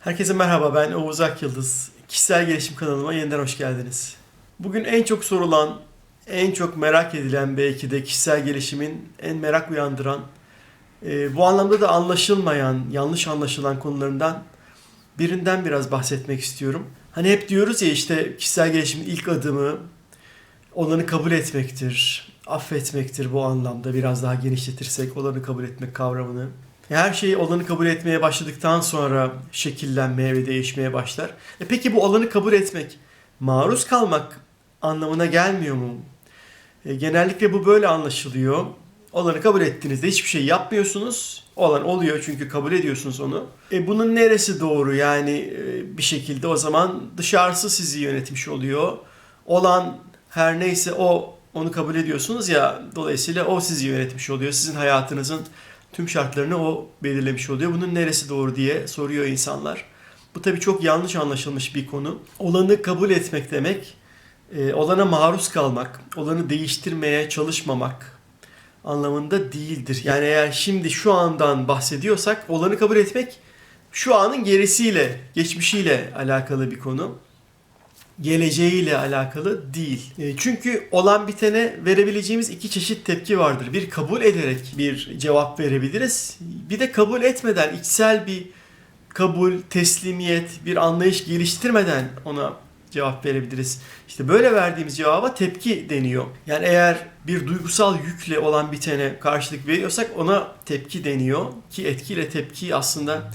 Herkese merhaba ben Oğuz Akyıldız. Kişisel gelişim kanalıma yeniden hoş geldiniz. Bugün en çok sorulan, en çok merak edilen belki de kişisel gelişimin en merak uyandıran, e, bu anlamda da anlaşılmayan, yanlış anlaşılan konularından birinden biraz bahsetmek istiyorum. Hani hep diyoruz ya işte kişisel gelişimin ilk adımı olanı kabul etmektir, affetmektir bu anlamda biraz daha genişletirsek olanı kabul etmek kavramını. Her şey olanı kabul etmeye başladıktan sonra şekillenmeye ve değişmeye başlar. E peki bu olanı kabul etmek maruz kalmak anlamına gelmiyor mu? E, genellikle bu böyle anlaşılıyor. Olanı kabul ettiğinizde hiçbir şey yapmıyorsunuz. Olan oluyor çünkü kabul ediyorsunuz onu. E bunun neresi doğru yani e, bir şekilde o zaman dışarısı sizi yönetmiş oluyor. Olan her neyse o onu kabul ediyorsunuz ya dolayısıyla o sizi yönetmiş oluyor. Sizin hayatınızın tüm şartlarını o belirlemiş oluyor. Bunun neresi doğru diye soruyor insanlar. Bu tabii çok yanlış anlaşılmış bir konu. Olanı kabul etmek demek, e, olana maruz kalmak, olanı değiştirmeye çalışmamak anlamında değildir. Yani eğer şimdi şu andan bahsediyorsak olanı kabul etmek şu anın gerisiyle, geçmişiyle alakalı bir konu. Geleceğiyle alakalı değil. E, Çünkü olan bitene verebileceğimiz iki çeşit tepki vardır. Bir kabul ederek bir cevap verebiliriz. Bir de kabul etmeden içsel bir kabul, teslimiyet, bir anlayış geliştirmeden ona cevap verebiliriz. İşte böyle verdiğimiz cevaba tepki deniyor. Yani eğer bir duygusal yükle olan bitene karşılık veriyorsak ona tepki deniyor. Ki etkiyle tepki aslında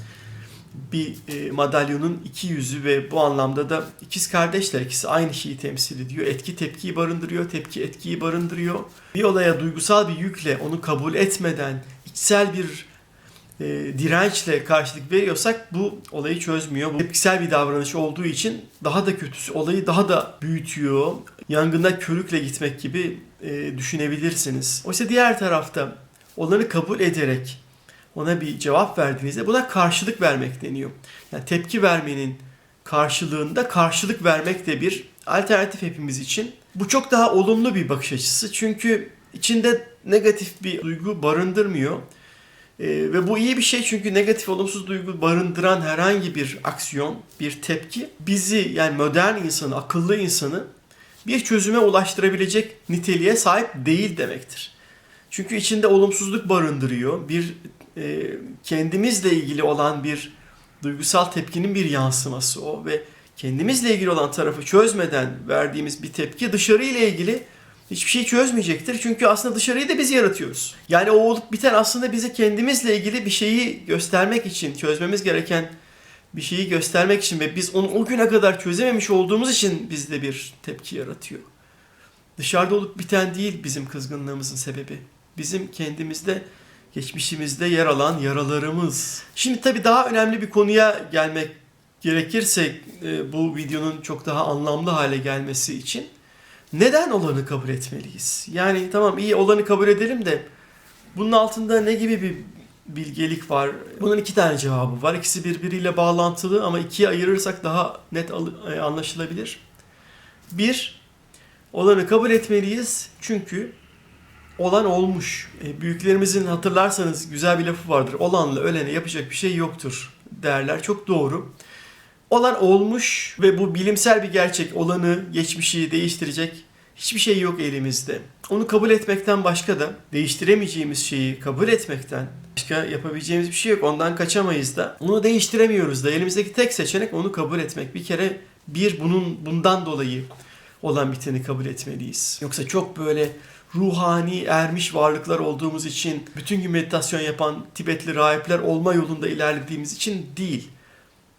bir e, madalyonun iki yüzü ve bu anlamda da ikiz kardeşler ikisi aynı şeyi temsil ediyor. Etki tepkiyi barındırıyor, tepki etkiyi barındırıyor. Bir olaya duygusal bir yükle onu kabul etmeden içsel bir e, dirençle karşılık veriyorsak bu olayı çözmüyor. Bu tepkisel bir davranış olduğu için daha da kötüsü olayı daha da büyütüyor. Yangında körükle gitmek gibi e, düşünebilirsiniz. Oysa diğer tarafta olanı kabul ederek ona bir cevap verdiğinizde buna karşılık vermek deniyor. Yani tepki vermenin karşılığında karşılık vermek de bir alternatif hepimiz için. Bu çok daha olumlu bir bakış açısı çünkü içinde negatif bir duygu barındırmıyor. Ee, ve bu iyi bir şey çünkü negatif olumsuz duygu barındıran herhangi bir aksiyon, bir tepki bizi yani modern insanı, akıllı insanı bir çözüme ulaştırabilecek niteliğe sahip değil demektir. Çünkü içinde olumsuzluk barındırıyor. Bir kendimizle ilgili olan bir duygusal tepkinin bir yansıması o ve kendimizle ilgili olan tarafı çözmeden verdiğimiz bir tepki dışarıyla ilgili hiçbir şey çözmeyecektir. Çünkü aslında dışarıyı da biz yaratıyoruz. Yani o olup biten aslında bize kendimizle ilgili bir şeyi göstermek için, çözmemiz gereken bir şeyi göstermek için ve biz onu o güne kadar çözememiş olduğumuz için bizde bir tepki yaratıyor. Dışarıda olup biten değil bizim kızgınlığımızın sebebi. Bizim kendimizde geçmişimizde yer alan yaralarımız. Şimdi tabii daha önemli bir konuya gelmek gerekirse e, bu videonun çok daha anlamlı hale gelmesi için neden olanı kabul etmeliyiz? Yani tamam iyi olanı kabul edelim de bunun altında ne gibi bir bilgelik var? Bunun iki tane cevabı var. İkisi birbiriyle bağlantılı ama ikiye ayırırsak daha net e, anlaşılabilir. Bir, olanı kabul etmeliyiz çünkü olan olmuş. E, büyüklerimizin hatırlarsanız güzel bir lafı vardır. Olanla ölene yapacak bir şey yoktur derler. Çok doğru. Olan olmuş ve bu bilimsel bir gerçek. Olanı, geçmişi değiştirecek hiçbir şey yok elimizde. Onu kabul etmekten başka da değiştiremeyeceğimiz şeyi kabul etmekten başka yapabileceğimiz bir şey yok. Ondan kaçamayız da. Onu değiştiremiyoruz da. Elimizdeki tek seçenek onu kabul etmek. Bir kere bir bunun bundan dolayı olan biteni kabul etmeliyiz. Yoksa çok böyle ruhani ermiş varlıklar olduğumuz için bütün gün meditasyon yapan Tibetli rahipler olma yolunda ilerlediğimiz için değil.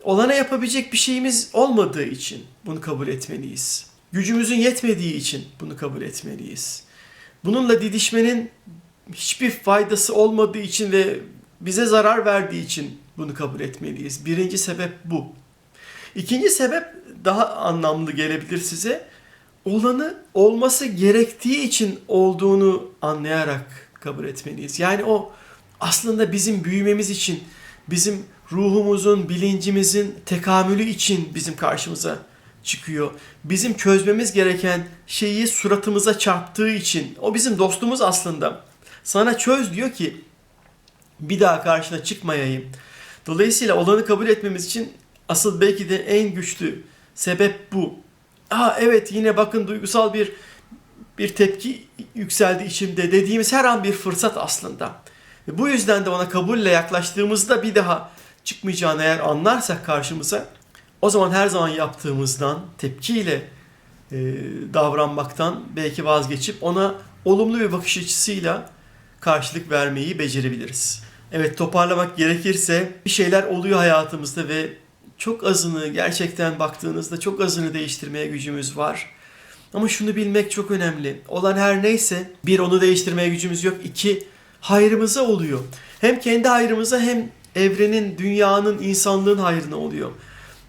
Olana yapabilecek bir şeyimiz olmadığı için bunu kabul etmeliyiz. Gücümüzün yetmediği için bunu kabul etmeliyiz. Bununla didişmenin hiçbir faydası olmadığı için ve bize zarar verdiği için bunu kabul etmeliyiz. Birinci sebep bu. İkinci sebep daha anlamlı gelebilir size olanı olması gerektiği için olduğunu anlayarak kabul etmeliyiz. Yani o aslında bizim büyümemiz için, bizim ruhumuzun, bilincimizin tekamülü için bizim karşımıza çıkıyor. Bizim çözmemiz gereken şeyi suratımıza çarptığı için o bizim dostumuz aslında. Sana çöz diyor ki bir daha karşına çıkmayayım. Dolayısıyla olanı kabul etmemiz için Asıl belki de en güçlü sebep bu. Aa evet yine bakın duygusal bir bir tepki yükseldi içimde dediğimiz her an bir fırsat aslında. Ve bu yüzden de ona kabulle yaklaştığımızda bir daha çıkmayacağını eğer anlarsak karşımıza o zaman her zaman yaptığımızdan tepkiyle e, davranmaktan belki vazgeçip ona olumlu bir bakış açısıyla karşılık vermeyi becerebiliriz. Evet toparlamak gerekirse bir şeyler oluyor hayatımızda ve çok azını gerçekten baktığınızda çok azını değiştirmeye gücümüz var. Ama şunu bilmek çok önemli. Olan her neyse bir onu değiştirmeye gücümüz yok. İki hayrımıza oluyor. Hem kendi hayrımıza hem evrenin, dünyanın, insanlığın hayrına oluyor.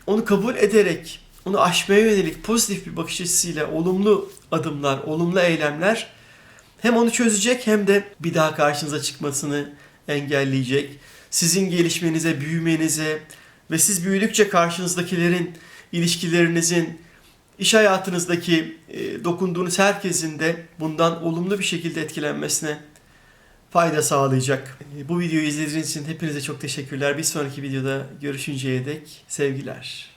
Onu kabul ederek, onu aşmaya yönelik pozitif bir bakış açısıyla olumlu adımlar, olumlu eylemler hem onu çözecek hem de bir daha karşınıza çıkmasını engelleyecek. Sizin gelişmenize, büyümenize ve siz büyüdükçe karşınızdakilerin ilişkilerinizin, iş hayatınızdaki e, dokunduğunuz herkesin de bundan olumlu bir şekilde etkilenmesine fayda sağlayacak. E, Bu videoyu izlediğiniz için hepinize çok teşekkürler. Bir sonraki videoda görüşünceye dek sevgiler.